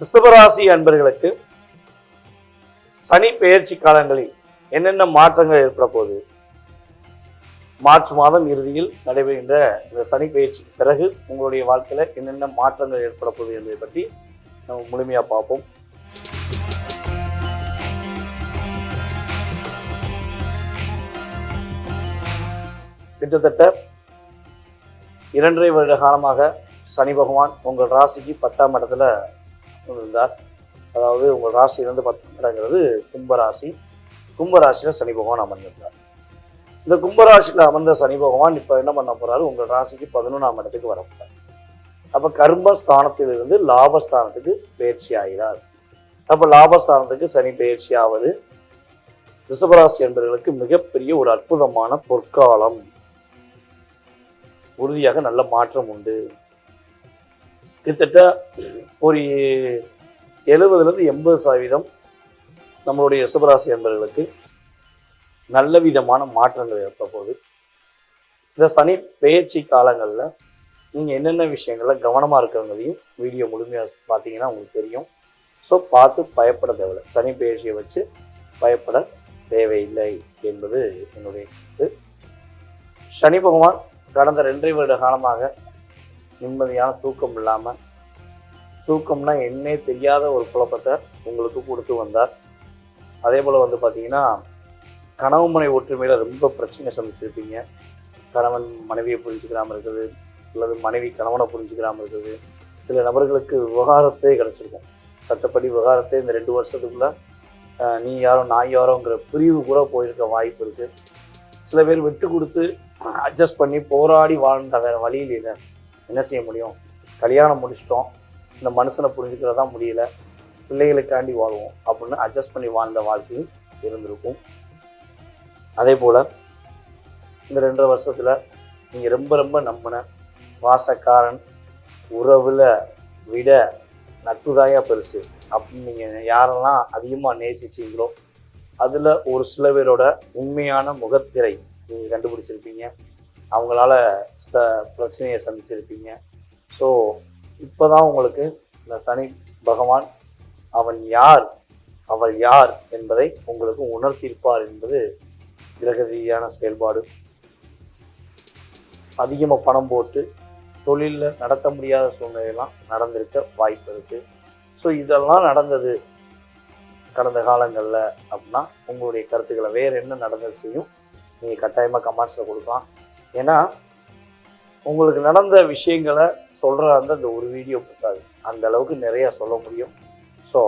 ரிஷபராசி அன்பர்களுக்கு சனி பெயர்ச்சி காலங்களில் என்னென்ன மாற்றங்கள் ஏற்பட போகுது? மார்ச் மாதம் இறுதியில் நடைபெறுகின்ற இந்த சனி பெயர்ச்சிக்கு பிறகு உங்களுடைய வாழ்க்கையில் என்னென்ன மாற்றங்கள் ஏற்பட போகுது என்பதை பற்றி நம்ம முழுமையாக பார்ப்போம். கிட்டத்தட்ட இரண்டரை வருட காலமாக சனி பகவான் உங்கள் ராசிக்கு பத்தாம் இடத்துல இருந்தார் அதாவது உங்கள் ராசியிலேருந்து பத்து இடங்கிறது கும்பராசி. கும்பராசியில் சனி பகவான் அமர்ந்திருந்தார். இந்த கும்பராசியில் அமர்ந்த சனி பகவான் இப்போ என்ன பண்ண போகிறாரு உங்கள் ராசிக்கு பதினொன்றாம் இடத்துக்கு வர போறார். அப்போ கர்மஸ்தானத்திலிருந்து லாபஸ்தானத்துக்கு பயிற்சி ஆகிறார். அப்போ லாபஸ்தானத்துக்கு சனி பயிற்சி ஆவது. ரிஷபராசி என்பவர்களுக்கு மிகப்பெரிய ஒரு அற்புதமான பொற்காலம். உறுதியாக நல்ல மாற்றம் உண்டு. கிட்டத்தட்ட ஒரு எழுபதுலேருந்து எண்பது சதவீதம் நம்மளுடைய ரிஷபராசி என்பவர்களுக்கு நல்ல விதமான மாற்றங்கள் ஏற்பட போகுது. இந்த சனி பெயர்ச்சி காலங்களில் நீங்கள் என்னென்ன விஷயங்களில் கவனமாக இருக்கிறவங்களையும் வீடியோ முழுமையாக பார்த்தீங்கன்னா உங்களுக்கு தெரியும். ஸோ பார்த்து பயப்பட தேவையில்லை. சனி பெயர்ச்சியை வச்சு பயப்பட தேவையில்லை என்பது என்னுடைய இது சனி பகவான் கடந்த ரெண்டரை வருட காலமாக நிம்மதியான தூக்கம் இல்லாமல் தூக்கம்னா என்னே தெரியாத ஒரு குழப்பத்தை உங்களுக்கு கொடுத்து வந்தார். அதே போல் வந்து பார்த்தீங்கன்னா கணவன் மனை ஒற்றுமையில் ரொம்ப பிரச்சனை சந்திச்சிருப்பீங்க. கணவன் மனைவியை புரிஞ்சுக்கிறாமல் இருக்குது அல்லது மனைவி கணவனை புரிஞ்சுக்கிறாமல் இருக்குது. சில நபர்களுக்கு விவகாரத்தே கிடச்சிருக்கும். சட்டப்படி விவகாரத்தே இந்த ரெண்டு வருஷத்துக்குள்ளே நீ யாரோ நான் யாரோங்கிற பிரிவு கூட போயிருக்க வாய்ப்பு இருக்குது சில பேர் விட்டு கொடுத்து அட்ஜஸ்ட் பண்ணி போராடி வாழ்ந்த வேற வழியில் இல்லை. என்ன செய்ய முடியும்? கல்யாணம் முடிச்சிட்டோம். இந்த மனுஷனை புரிஞ்சுக்கிறதா முடியல. பிள்ளைகளுக்காண்டி வாழ்வோம் அப்படின்னு அட்ஜஸ்ட் பண்ணி வாழ்ந்த வாழ்க்கையும் இருந்திருக்கும். அதே போல் இந்த ரெண்டரை வருஷத்தில் நீங்கள் ரொம்ப ரொம்ப நம்பின வாசக்காரன் உறவில் விட நட்புதாயா பெருசு அப்படின்னு நீங்கள் யாரெல்லாம் அதிகமாக நேசிச்சீங்களோ அதில் ஒரு சில பேரோட உண்மையான முகத்திரை நீங்கள் கண்டுபிடிச்சிருப்பீங்க. அவங்களால சில பிரச்சனையை சந்திச்சிருப்பீங்க. ஸோ இப்போ தான் உங்களுக்கு இந்த சனி பகவான் அவன் யார் அவர் யார் என்பதை உங்களுக்கு உணர்த்தியிருப்பார் என்பது கிரக ரீதியான செயல்பாடு. அதிகமாக பணம் போட்டு தொழிலில் நடத்த முடியாத சூழ்நிலையெல்லாம் நடந்திருக்க வாய்ப்பு இருக்குது ஸோ இதெல்லாம் நடந்தது கடந்த காலங்களில் அப்படின்னா உங்களுடைய கருத்துக்களை வேறு என்ன நடந்தது செய்யும் நீங்கள் கட்டாயமாக கமெண்ட்ஸில் கொடுக்கலாம். ஏன்னா உங்களுக்கு நடந்த விஷயங்களை சொல்கிற அந்த அந்த ஒரு வீடியோ பத்தாது. அந்த அளவுக்கு நிறையா சொல்ல முடியும். ஸோ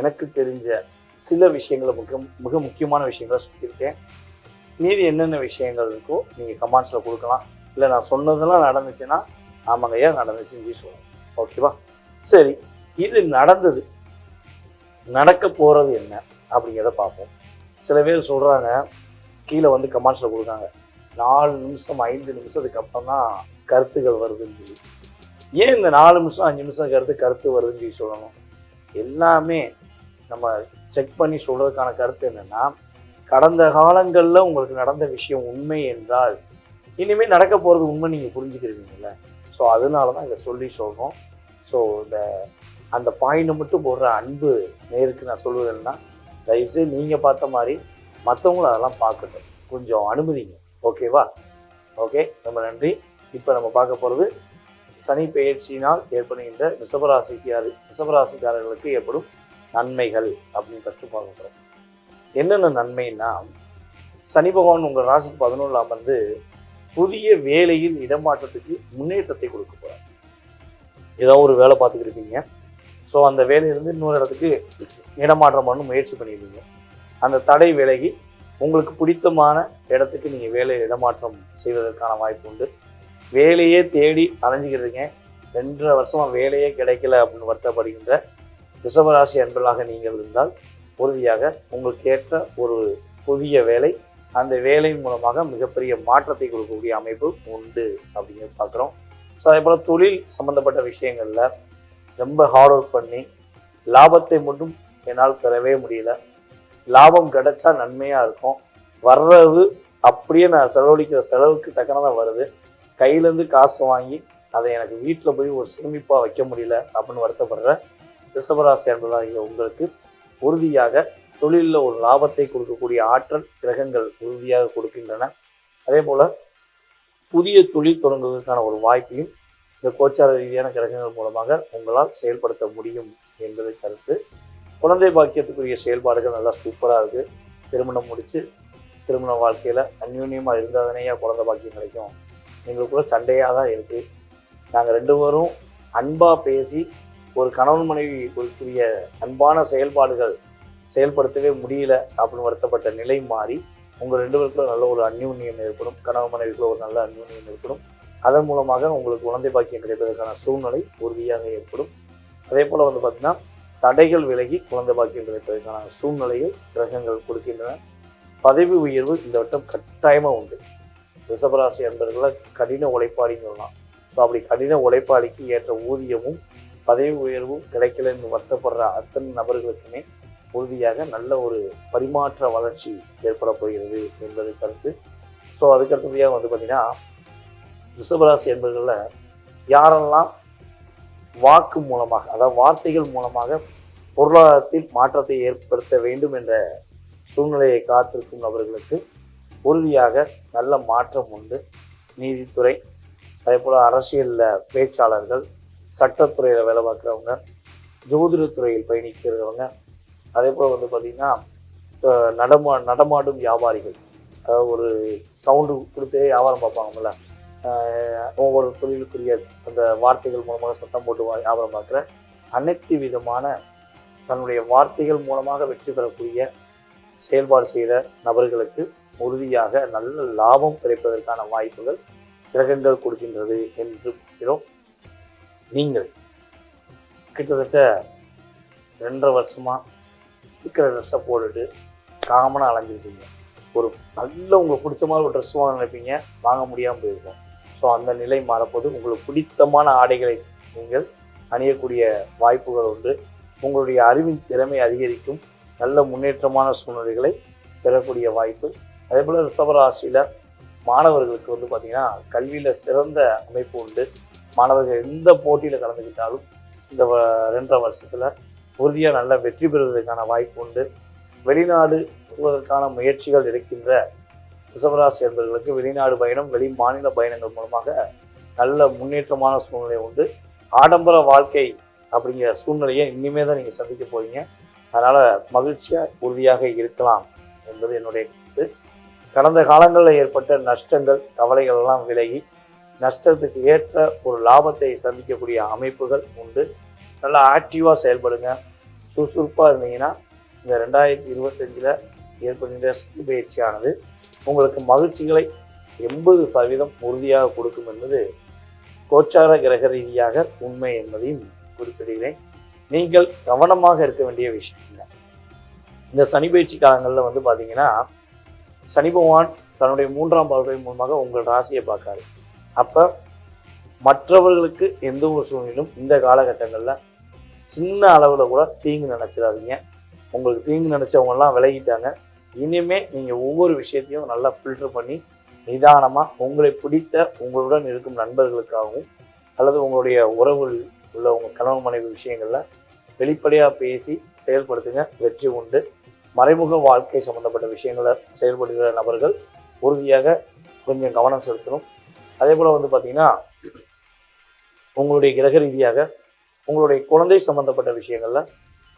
எனக்கு தெரிஞ்ச சில விஷயங்களை மிக மிக முக்கியமான விஷயங்களை சொல்லியிருக்கேன். மீதி என்னென்ன விஷயங்கள் இருக்கோ நீங்கள் கமெண்ட்ஸில் கொடுக்கலாம். இல்லை நான் சொன்னதெல்லாம் நடந்துச்சுன்னா ஆமாங்க ஐயா நடந்துச்சுன்னு சொல்லி சொல்லலாம் ஓகேவா சரி இது நடந்தது. நடக்க போகிறது என்ன அப்படிங்கிறத பார்ப்போம். சில பேர் சொல்கிறாங்க கீழே வந்து கமெண்ட்ஸில் கொடுக்காங்க. நாலு நிமிஷம் ஐந்து நிமிஷத்துக்கு அப்புறம் தான் கருத்துக்கள் வருதுன்னு சொல்லி. ஏன் இந்த நாலு நிமிஷம் அஞ்சு நிமிஷம் கருத்து கருத்து வருதுன்னு சொல்லி சொல்லணும்? எல்லாமே நம்ம செக் பண்ணி சொல்கிறதுக்கான கருத்து என்னென்னா கடந்த காலங்களில் உங்களுக்கு நடந்த விஷயம் உண்மை என்றால் இனிமேல் நடக்க போகிறது உண்மை நீங்கள் புரிஞ்சுக்கிறீங்கல்ல ஸோ அதனால தான் இதை சொல்லி சொல்கிறோம் ஸோ இந்த அந்த பாயிண்ட் மட்டும் போடுற அன்பு நேருக்கு நான் சொல்லுவதுன்னா தயவுசெய்து நீங்கள் பார்த்த மாதிரி மற்றவங்களும் அதெல்லாம் பார்க்கட்டும். கொஞ்சம் அனுமதிங்க. ஓகேவா ஓகே ரொம்ப நன்றி. இப்போ நம்ம பார்க்க போகிறது சனி பெயர்ச்சியினால் ஏற்படுகின்ற ரிஷபராசிக்காரு ரிஷபராசிக்காரர்களுக்கு ஏற்படும் நன்மைகள் அப்படின்னு ஃபஸ்ட்டு பார்க்க போகிறோம் என்னென்ன நன்மைன்னா சனி பகவான் உங்கள் ராசிக்கு பதினொன்றில் அமர்ந்து புதிய வேலையில் இடமாற்றத்துக்கு முன்னேற்றத்தை கொடுக்க போகிறார் ஏதோ ஒரு வேலை பார்த்துக்கிட்டு இருப்பீங்க ஸோ அந்த வேலையிலிருந்து இன்னொரு இடத்துக்கு இடமாற்றம் பண்ண முயற்சி பண்ணியிருக்கீங்க அந்த தடை விலகி உங்களுக்கு பிடித்தமான இடத்துக்கு நீங்கள் வேலை இடமாற்றம் செய்வதற்கான வாய்ப்பு உண்டு. வேலையே தேடி அலைஞ்சிக்கிறதுங்க ரெண்டரை வருஷமாக வேலையே கிடைக்கல அப்படின்னு வருத்தப்படுகின்ற ரிஷபராசி அன்பர்களாக நீங்கள் இருந்தால் உறுதியாக உங்களுக்கு ஏற்ற ஒரு புதிய வேலை அந்த வேலையின் மூலமாக மிகப்பெரிய மாற்றத்தை கொடுக்கக்கூடிய அமைப்பு உண்டு அப்படிங்கிறது பார்க்குறோம். ஸோ அதே போல் தொழில் சம்மந்தப்பட்ட விஷயங்களில் ரொம்ப ஹார்ட் ஒர்க் பண்ணி லாபத்தை மட்டும் என்னால் பெறவே முடியல. லாபம் கிடைச்சா நன்மையாக இருக்கும். வர்றது அப்படியே நான் செலவழிக்கிற செலவுக்கு தக்கனதாக வருது. கையிலேருந்து காசு வாங்கி அதை எனக்கு வீட்டில் போய் ஒரு சேமிப்பாக வைக்க முடியல அப்படின்னு வருத்தப்படுற ரிஷபராசி என்பதாகிய உங்களுக்கு உறுதியாக தொழிலில் ஒரு லாபத்தை கொடுக்கக்கூடிய ஆற்றல் கிரகங்கள் உறுதியாக கொடுக்கின்றன. அதே போல் புதிய தொழில் தொடங்குவதற்கான ஒரு வாய்ப்பையும் இந்த கோச்சார ரீதியான கிரகங்கள் மூலமாக உங்களால் செயல்படுத்த முடியும் என்பதை கருத்து. குழந்தை பாக்கியத்துக்குரிய செயல்பாடுகள் நல்லா சூப்பராக இருக்குது திருமணம் முடித்து திருமண வாழ்க்கையில் அந்யூன்யமாக இருந்தால் குழந்தை பாக்கியம் கிடைக்கும். எங்களுக்குள்ள சண்டையாக தான் இருக்குது நாங்கள் ரெண்டு பேரும் அன்பாக பேசி ஒரு கணவன் மனைவி குறிக்கூடிய அன்பான செயல்பாடுகள் செயல்படுத்தவே முடியல அப்படின்னு வருத்தப்பட்ட நிலை மாறி உங்கள் ரெண்டு பேருக்குள்ள நல்ல ஒரு அந்யூன்யம் ஏற்படும். கணவன் மனைவிக்குள்ள ஒரு நல்ல அந்யூன்யம் ஏற்படும். அதன் மூலமாக உங்களுக்கு குழந்தை பாக்கியம் கிடைப்பதற்கான சூழ்நிலை உறுதியாக ஏற்படும். அதே போல் வந்து பார்த்திங்கன்னா தடைகள் விலகி குழந்தை பாக்கியம் கிடைப்பதற்கான சூழ்நிலையை கிரகங்கள் கொடுக்கின்றன. பதவி உயர்வு இந்த வட்டம் கட்டாயமாக உண்டு. ரிஷபராசி அன்பர்களை கடின உழைப்பாளின்னு சொல்லலாம். ஸோ அப்படி கடின உழைப்பாளிக்கு ஏற்ற ஊதியமும் பதவி உயர்வும் கிடைக்கலன்னு வருத்தப்படுற அத்தனை நபர்களுக்குமே உறுதியாக நல்ல ஒரு பரிமாற்ற வளர்ச்சி ஏற்பட போகிறது என்பது கருத்து. ஸோ அதுக்கடுத்தபடியாக வந்து பார்த்திங்கன்னா ரிஷபராசி என்பர்களில் யாரெல்லாம் வாக்கு மூலமாக அதாவது வார்த்தைகள் மூலமாக பொருளாதாரத்தில் மாற்றத்தை ஏற்படுத்த வேண்டும் என்ற சூழ்நிலையை காத்திருக்கும் நபர்களுக்கு உறுதியாக நல்ல மாற்றம் உண்டு. நீதித்துறை அதே போல் அரசியலில் பேச்சாளர்கள் சட்டத்துறையில் வேலை பார்க்குறவங்க ஜோதிடத்துறையில் பயணிக்கிறவங்க அதே போல் வந்து பார்த்திங்கன்னா நடமா நடமாடும் வியாபாரிகள் அதாவது ஒரு சவுண்டு கொடுத்தே வியாபாரம் பார்ப்பாங்கல்ல ஒவ்வொரு தொழிலுக்குரிய அந்த வார்த்தைகள் மூலமாக சத்தம் போட்டு வியாபாரம் பார்க்குற அனைத்து விதமான தன்னுடைய வார்த்தைகள் மூலமாக வெற்றி பெறக்கூடிய செயல்பாடு செய்கிற நபர்களுக்கு உறுதியாக நல்ல லாபம் கிடைப்பதற்கான வாய்ப்புகள் கிரகங்கள் கொடுக்கின்றது என்று கூறுகிறோம். நீங்கள் கிட்டத்தட்ட ரெண்டரை வருஷமாக இருக்கிற ட்ரெஸ்ஸை போட்டுட்டு காமனாக அலைஞ்சிருக்கீங்க. ஒரு நல்ல உங்களுக்கு பிடிச்ச மாதிரி ஒரு ட்ரெஸ் வாங்க நினைப்பீங்க. வாங்க முடியாமல் போயிருக்கோம். ஸோ அந்த நிலை மாறப்போது உங்களுக்கு பிடித்தமான ஆடைகளை நீங்கள் அணியக்கூடிய வாய்ப்புகள் உண்டு. உங்களுடைய அறிவின் திறமை அதிகரிக்கும். நல்ல முன்னேற்றமான சூழ்நிலைகளை பெறக்கூடிய வாய்ப்பு. அதே போல் ரிஷபராசியில் மாணவர்களுக்கு வந்து பார்த்திங்கன்னா கல்வியில் சிறந்த அமைப்பு உண்டு. மாணவர்கள் எந்த போட்டியில் கலந்துக்கிட்டாலும் இந்த வ- ரெண்டரை வருஷத்தில் உறுதியாக நல்ல வெற்றி பெறுவதற்கான வாய்ப்பு உண்டு. வெளிநாடு போவதற்கான முயற்சிகள் இருக்கின்ற ரிஷபராசி என்பவர்களுக்கு வெளிநாடு பயணம் வெளி மாநில பயணங்கள் மூலமாக நல்ல முன்னேற்றமான சூழ்நிலை உண்டு. ஆடம்பர வாழ்க்கை அப்படிங்கிற சூழ்நிலையை இனிமேல் தான் நீங்கள் சந்திக்க போகிறீங்க அதனால் மகிழ்ச்சியாக உறுதியாக இருக்கலாம் என்பது என்னுடைய கருத்து. கடந்த காலங்களில் ஏற்பட்ட நஷ்டங்கள் கவலைகள் எல்லாம் விலகி நஷ்டத்துக்கு ஏற்ற ஒரு லாபத்தை சந்திக்கக்கூடிய அமைப்புகள் உண்டு. நல்லா ஆக்டிவாக செயல்படுங்க. சுறுசுறுப்பாக இருந்தீங்கன்னா இந்த ரெண்டாயிரத்தி இருபத்தஞ்சில் ஏற்படுகின்ற சக்தி பயிற்சியானது உங்களுக்கு மகிழ்ச்சிகளை எண்பது சதவீதம் உறுதியாக கொடுக்கும் என்பது கோச்சார கிரக ரீதியாக உண்மை என்பதையும் குறிப்பிடுகிறேன். நீங்கள் கவனமாக இருக்க வேண்டிய விஷயம் இந்த சனி பயிற்சி காலங்களில் வந்து பார்த்தீங்கன்னா சனி பகவான் தன்னுடைய மூன்றாம் பார்வை மூலமாக உங்கள் ராசியை பார்க்காரு. அப்போ மற்றவர்களுக்கு எந்த ஒரு சூழ்நிலும் இந்த காலகட்டங்களில் சின்ன அளவில் கூட தீங்கு நினச்சிடாதீங்க. உங்களுக்கு தீங்கு நினச்சவங்கெல்லாம் விலகிட்டாங்க. இனிமே நீங்கள் ஒவ்வொரு விஷயத்தையும் நல்லா ஃபில்டர் பண்ணி நிதானமாக உங்களை பிடித்த உங்களுடன் இருக்கும் நண்பர்களுக்காகவும் அல்லது உங்களுடைய உறவுகள் உள்ள உங்கள் கணவன் மனைவி விஷயங்களில் வெளிப்படையாக பேசி செயல்படுத்துங்க. வெற்றி உண்டு. மறைமுக வாழ்க்கை சம்மந்தப்பட்ட விஷயங்களை செயல்படுகிற நபர்கள் உறுதியாக கொஞ்சம் கவனம் செலுத்தணும். அதே போல் வந்து பார்த்தீங்கன்னா உங்களுடைய கிரக ரீதியாக உங்களுடைய குழந்தை சம்மந்தப்பட்ட விஷயங்களில்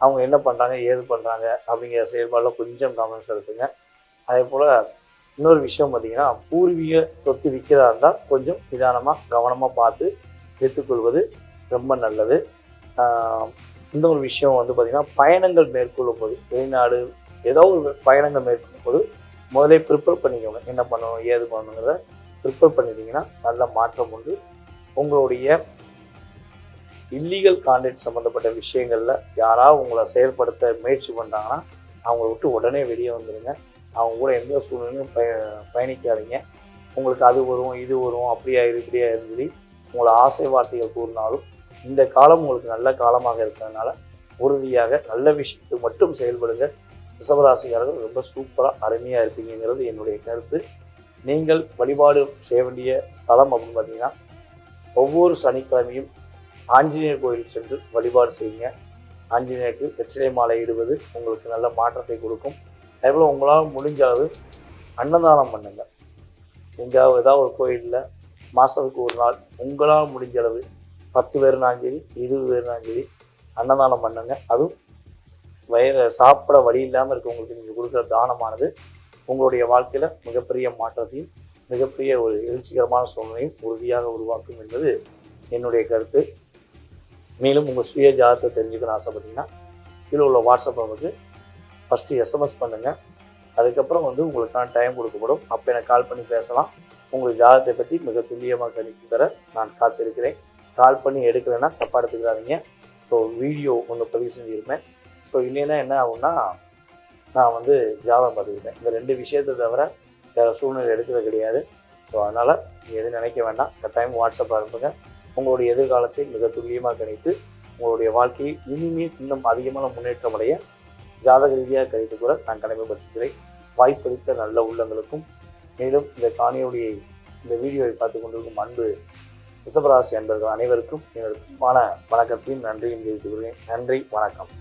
அவங்க என்ன பண்ணுறாங்க ஏது பண்ணுறாங்க அப்படிங்கிற செயல்பாடில் கொஞ்சம் கவனம் செலுத்துங்க. அதே போல் இன்னொரு விஷயம் பார்த்தீங்கன்னா பூர்வீக சொத்து விற்கிறதா இருந்தால் கொஞ்சம் நிதானமாக கவனமாக பார்த்து எடுத்துக்கொள்வது ரொம்ப நல்லது. இன்னொரு விஷயம் வந்து பார்த்திங்கன்னா பயணங்கள் மேற்கொள்ளும் போது வெளிநாடு ஏதோ ஒரு பயணங்கள் மேற்கொள்ளும் போது முதலே ப்ரிப்பேர் பண்ணிக்கோங்க. என்ன பண்ணணும் ஏது பண்ணணுங்கிறத ப்ரிப்பேர் பண்ணிட்டீங்கன்னா நல்ல மாற்றம் உண்டு. உங்களுடைய இல்லீகல் கான்டெக்ட் சம்மந்தப்பட்ட விஷயங்களில் யாராவது உங்களை செயல்படுத்த முயற்சி பண்ணுறாங்கன்னா அவங்கள விட்டு உடனே வெளியே வந்துடுங்க அவங்க கூட எந்த சூழ்நிலையும் பய பயணிக்காதீங்க. உங்களுக்கு அது வரும் இது வரும் அப்படியா இது இப்படியா சொல்லி உங்களை ஆசை வார்த்தைகள் கூறினாலும் இந்த காலம் உங்களுக்கு நல்ல காலமாக இருக்கிறதுனால உறுதியாக நல்ல விஷயத்தை மட்டும் செயல்படுங்க. ரிஷபராசிக்காரர்கள் ரொம்ப சூப்பராக அருமையாக இருப்பீங்கிறது என்னுடைய கருத்து. நீங்கள் வழிபாடு செய்ய வேண்டிய ஸ்தலம் அப்படின்னு பார்த்தீங்கன்னா ஒவ்வொரு சனிக்கிழமையும் ஆஞ்சநேயர் கோயில் சென்று வழிபாடு செய்யுங்க. ஆஞ்சநேயருக்கு வெற்றிலை மாலை இடுவது உங்களுக்கு நல்ல மாற்றத்தை கொடுக்கும். அதேபோல் உங்களால் முடிஞ்சாவது அன்னதானம் பண்ணுங்கள் எங்கேயாவது ஏதாவது ஒரு கோயிலில் மாதத்துக்கு ஒரு நாள் உங்களால் முடிஞ்சளவு பத்து பேர்னாலும் சரி இருபது பேர்னாலும் சரி அன்னதானம் பண்ணுங்க. அதுவும் வயிறு சாப்பிட வழி இல்லாமல் இருக்கவங்களுக்கு நீங்கள் கொடுக்குற தானமானது உங்களுடைய வாழ்க்கையில் மிகப்பெரிய மாற்றத்தையும் மிகப்பெரிய ஒரு எழுச்சிகரமான சூழ்நிலையும் உறுதியாக உருவாக்கும் என்பது என்னுடைய கருத்து. மேலும் உங்கள் சுய ஜாதத்தை தெரிஞ்சுக்கணும் ஆசைப்பட்டீங்கன்னா கீழே உள்ள வாட்ஸ்அப் நமக்கு ஃபஸ்ட்டு எஸ்எம்எஸ் பண்ணுங்கள் அதுக்கப்புறம் வந்து உங்களுக்கான டைம் கொடுக்கப்படும். அப்போ எனக்கு கால் பண்ணி பேசலாம். உங்கள் ஜாதகத்தை பற்றி மிக துல்லியமாக கணித்து தர நான் காத்திருக்கிறேன். கால் பண்ணி எடுக்கலைன்னா தப்பாக எடுத்துக்கிறாதீங்க ஸோ வீடியோ ஒன்று பதிவு செஞ்சுருப்பேன். ஸோ இல்லைன்னா என்ன ஆகும்னா நான் வந்து ஜாதகம் பார்த்துக்கிட்டேன். இந்த ரெண்டு விஷயத்தை தவிர வேறு சூழ்நிலை எடுக்கிறது கிடையாது. ஸோ அதனால் நீங்கள் நினைக்க வேண்டாம். கட்டாயம் வாட்ஸ்அப் அனுப்புங்க. உங்களுடைய எதிர்காலத்தை மிக துல்லியமாக கணித்து உங்களுடைய வாழ்க்கையை இனிமேல் இன்னும் அதிகமான முன்னேற்றம் அடைய ஜாதக ரீதியாக கணித்து கூட நான் கடமைப்படுத்துகிறேன். வாய்ப்பளித்த நல்ல உள்ளங்களுக்கும் மேலும் இந்த காணியுடைய இந்த வீடியோவை பார்த்து கொண்டிருக்கும் அன்பு ரிஷபராசி அன்பர்கள் அனைவருக்கும் என்னோட வணக்கத்தையும் நன்றியும் தெரிவித்துக் கொள்கிறேன். நன்றி வணக்கம்.